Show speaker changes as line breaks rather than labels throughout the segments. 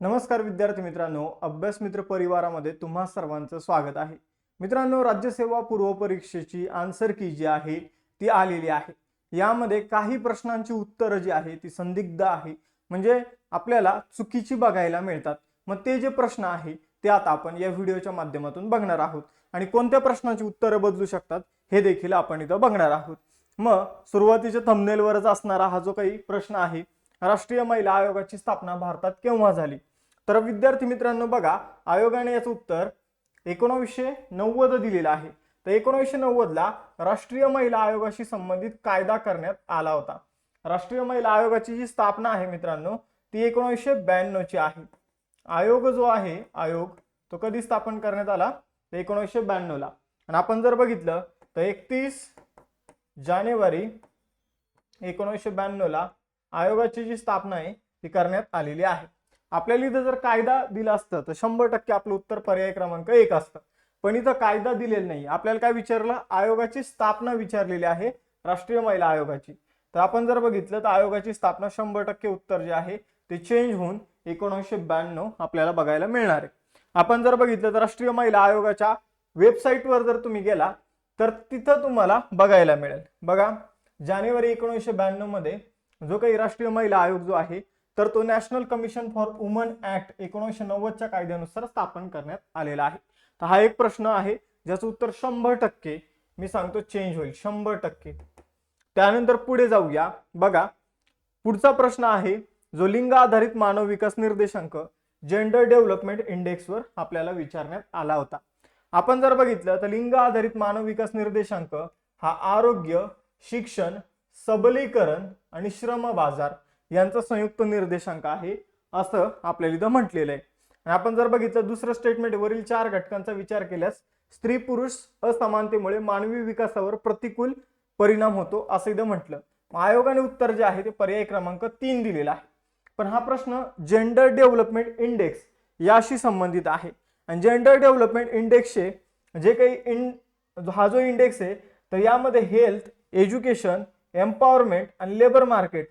नमस्कार विद्यार्थी मित्रांनो अभ्यास मित्र परिवारामध्ये तुम्हा सर्वांचं स्वागत आहे. मित्रांनो राज्यसेवा पूर्वपरीक्षेची आन्सर की जी आहे ती आलेली आहे. यामध्ये काही प्रश्नांची उत्तरं जी आहे ती संदिग्ध आहे. म्हणजे आपल्याला चुकीची बघायला मिळतात. मग ते जे प्रश्न आहे ते आता आपण या व्हिडिओच्या माध्यमातून बघणार आहोत. आणि कोणत्या प्रश्नांची उत्तरं बदलू शकतात हे देखील आपण इथं बघणार आहोत. मग सुरुवातीच्या थंबनेलवरच असणारा हा जो काही प्रश्न आहे राष्ट्रीय महिला आयोगाची स्थापना भारतात केव्हा झाली? तर विद्यार्थी मित्रांनो बघा आयोगाने याचं उत्तर एकोणावीसशे नव्वद दिलेलं आहे. तर एकोणीसशे नव्वदला राष्ट्रीय महिला आयोगाशी संबंधित कायदा करण्यात आला होता. राष्ट्रीय महिला आयोगाची जी स्थापना आहे मित्रांनो ती एकोणीसशे ब्याण्णवची आहे. आयोग जो आहे आयोग तो कधी स्थापन करण्यात आला? तर एकोणीसशे ब्याण्णवला आणि आपण जर बघितलं तर एकतीस जानेवारी एकोणीसशे ब्याण्णवला आयोगाची जी स्थापना आहे ती करण्यात आलेली आहे. आपल्याला इथं जर कायदा दिला असतं तर शंभर टक्के आपलं उत्तर पर्याय क्रमांक एक असतं. पण इथं कायदा दिलेला नाही आपल्याला काय विचारलं? आयोगाची स्थापना विचारलेली आहे राष्ट्रीय महिला आयोगाची. तर आपण जर बघितलं तर आयोगाची स्थापना शंभर टक्के उत्तर जे आहे ते चेंज होऊन एकोणीसशे ब्याण्णव आपल्याला बघायला मिळणार आहे. आपण जर बघितलं तर राष्ट्रीय महिला आयोगाच्या वेबसाईटवर जर तुम्ही गेला तर तिथं तुम्हाला बघायला मिळेल. बघा जानेवारी एकोणीसशे ब्याण्णवमध्ये जो काही राष्ट्रीय महिला आयोग जो आहे तर तो National Commission for Woman Act एकोणीसशे नव्वदच्या कायद्यानुसार स्थापन करण्यात आलेला आहे. तर हा एक प्रश्न आहे ज्याचं उत्तर शंभर टक्के मी सांगतो चेंज होईल शंभर टक्के. त्यानंतर पुढे जाऊया. बघा पुढचा प्रश्न आहे जो लिंग आधारित मानव विकास निर्देशांक जेंडर डेव्हलपमेंट इंडेक्सवर आपल्याला विचारण्यात आला होता. आपण जर बघितलं तर लिंग आधारित मानव विकास निर्देशांक हा आरोग्य शिक्षण सबलीकरण आणि श्रम बाजार यांचा संयुक्त निर्देशांक आहे असं आपल्याला इथं म्हटलेलं आहे. आणि आपण जर बघितलं दुसरं स्टेटमेंट वरील चार घटकांचा विचार केल्यास स्त्री पुरुष असमानतेमुळे मानवी विकासावर प्रतिकूल परिणाम होतो असं इथं म्हटलं. आयोगाने उत्तर जे आहे ते पर्याय क्रमांक तीन दिलेला आहे. पण हा प्रश्न जेंडर डेव्हलपमेंट इंडेक्स याशी संबंधित आहे. आणि जेंडर डेव्हलपमेंट इंडेक्सचे जे काही इन हा जो इंडेक्स आहे तर यामध्ये हेल्थ एज्युकेशन एम्पॉवरमेंट आणि लेबर मार्केट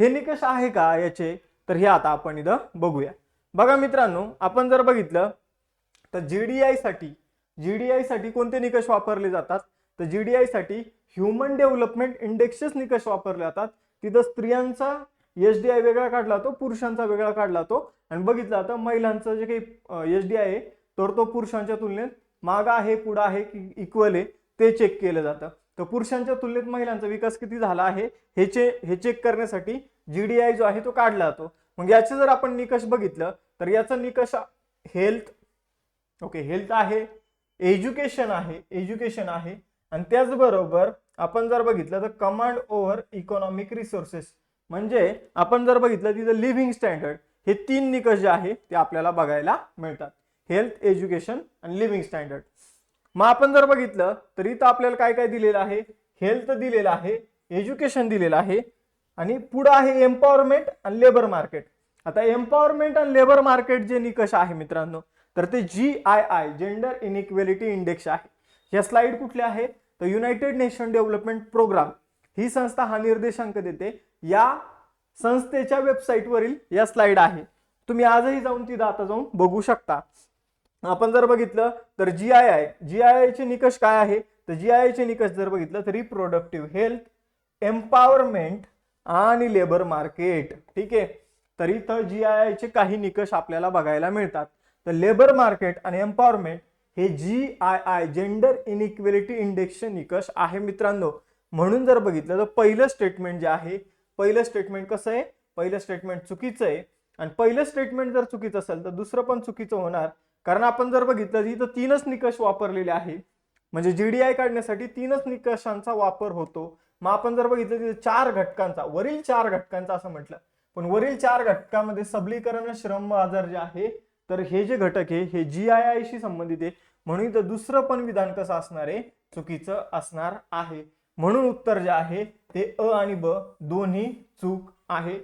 हे निकष आहे का याचे? तर हे आता आपण इथं बघूया. बघा मित्रांनो आपण जर बघितलं तर जी डी आयसाठी जी डी आयसाठी कोणते निकष वापरले जातात? तर जी डी आयसाठी ह्युमन डेव्हलपमेंट इंडेक्सचेच निकष वापरले जातात. तिथं स्त्रियांचा एच डी आय वेगळा काढला तो पुरुषांचा वेगळा काढला तो. आणि बघितलं आता महिलांचं जे काही एच डी आय आहे तर तो पुरुषांच्या तुलनेत मागा आहे पुढं आहे की इक्वल आहे ते चेक केलं जातं. तर पुरुषांच्या तुलनेत महिलांचा विकास किती झाला आहे हे चे हे चेक करण्यासाठी जीडीआय जो आहे तो काढला जातो. मग याचे जर आपण निकष बघितलं तर याचा निकष हेल्थ ओके हेल्थ आहे एज्युकेशन आहे एज्युकेशन आहे. आणि त्याचबरोबर आपण जर बघितलं तर कमांड ओव्हर इकॉनॉमिक रिसोर्सेस म्हणजे आपण जर बघितलं तिथं लिव्हिंग स्टँडर्ड हे तीन निकष जे आहे ते आपल्याला बघायला मिळतात. हेल्थ एज्युकेशन आणि लिव्हिंग स्टँडर्ड मग आपण जर बघितलं तर इथं आपल्याला काय काय दिलेलं आहे? हेल्थ दिलेलं आहे एज्युकेशन दिलेलं आहे आणि पुढं आहे एम्पॉवरमेंट आणि लेबर मार्केट आता एम्पॉवरमेंट आणि लेबर मार्केट जे निकष आहे मित्रांनो तर ते G I I gender inequality index आहे. या स्लाइड कुठले आहे? तर युनायटेड नेशन डेव्हलपमेंट प्रोग्राम ही संस्था हा निर्देशांक देते. या संस्थेच्या वेबसाईटवरील या स्लाइड आहे. तुम्ही आजही जाऊन तिथं आता जाऊन बघू शकता. आपण जर बघितलं तर G I I G I आयचे निकष काय आहे? तर जी आय आयचे निकष जर बघितलं तर रिप्रोडक्टिव्ह हेल्थ एम्पॉवरमेंट आणि लेबर मार्केट ठीक आहे? तर इथं जी आय आयचे काही निकष आपल्याला बघायला मिळतात. तर लेबर मार्केट आणि एम्पॉवरमेंट हे G I I gender inequality इंडेक्सचे निकष आहे मित्रांनो. म्हणून जर बघितलं तर पहिलं स्टेटमेंट जे आहे पहिलं स्टेटमेंट कसं आहे? पहिलं स्टेटमेंट चुकीचं आहे. आणि पहिलं स्टेटमेंट जर चुकीचं असेल तर दुसरं पण चुकीचं होणार. कारण आपण जर बघितलं इथं तीनच निकष वापरलेले आहे म्हणजे जीडीआय काढण्यासाठी तीनच निकषांचा वापर होतो. मग आपण जर बघितलं तिथे चार घटकांचा वरील चार घटकांचा असं म्हटलं. पण वरील चार घटकामध्ये सबलीकरण श्रम बाजार जे आहे तर हे जे घटक आहे हे जी आय आयशी संबंधित आहे. म्हणून इथं दुसरं पण विधान कसं असणार आहे? चुकीचं असणार आहे. म्हणून उत्तर जे आहे ते अ आणि ब दोन्ही चूक आहे.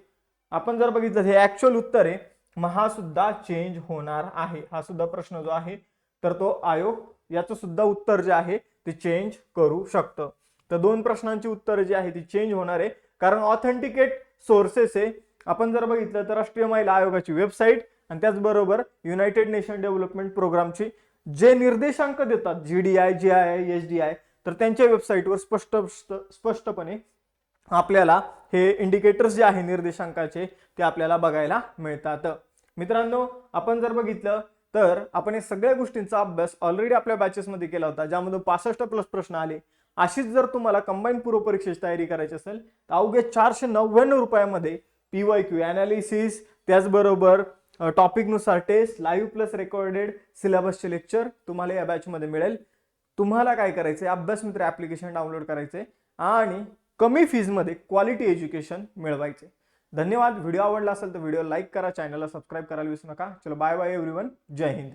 आपण जर बघितलं हे ऍक्च्युअल उत्तर आहे. महासुद्धा सुद्धा चेंज होणार आहे. हा सुद्धा प्रश्न जो आहे तर तो आयोग याचं सुद्धा उत्तर जे आहे ते चेंज करू शकतं. तर दोन प्रश्नांची उत्तरं जी आहे ती चेंज होणार आहे. कारण ऑथेंटिकेट सोर्सेस आहे आपण जर बघितलं तर राष्ट्रीय महिला आयोगाची वेबसाईट आणि त्याचबरोबर युनायटेड नेशन डेव्हलपमेंट प्रोग्रामची जे निर्देशांक देतात G D I G I H D I तर त्यांच्या वेबसाईटवर स्पष्ट स्पष्टपणे आपल्याला हे इंडिकेटर्स जे आहे निर्देशांकाचे ते आपल्याला बघायला मिळतात. मित्रांनो आपण जर बघितलं तर आपण या सगळ्या गोष्टींचा अभ्यास ऑलरेडी आपल्या बॅचेसमध्ये केला होता ज्यामधून पासष्ट प्लस प्रश्न आले. अशीच जर तुम्हाला कंबाईन पूर्व परीक्षेची तयारी करायची असेल तर अवघ्या चारशे नव्याण्णव रुपयामध्ये पी वाय क्यू अनालिसिस त्याचबरोबर टॉपिकनुसार टेस्ट लाईव्ह प्लस रेकॉर्डेड सिलेबसचे लेक्चर तुम्हाला या बॅचमध्ये मिळेल. तुम्हाला काय करायचं अभ्यास मित्र ॲप्लिकेशन डाउनलोड करायचे आणि कमी फीजमध्ये क्वालिटी एज्युकेशन मिळवायचे धन्यवाद. व्हिडिओ आवडला असेल तर व्हिडिओ लाईक करा चॅनलला सबस्क्राईब करायला विसरू नका. चलो बाय बाय एव्हरीवन. जय हिंद.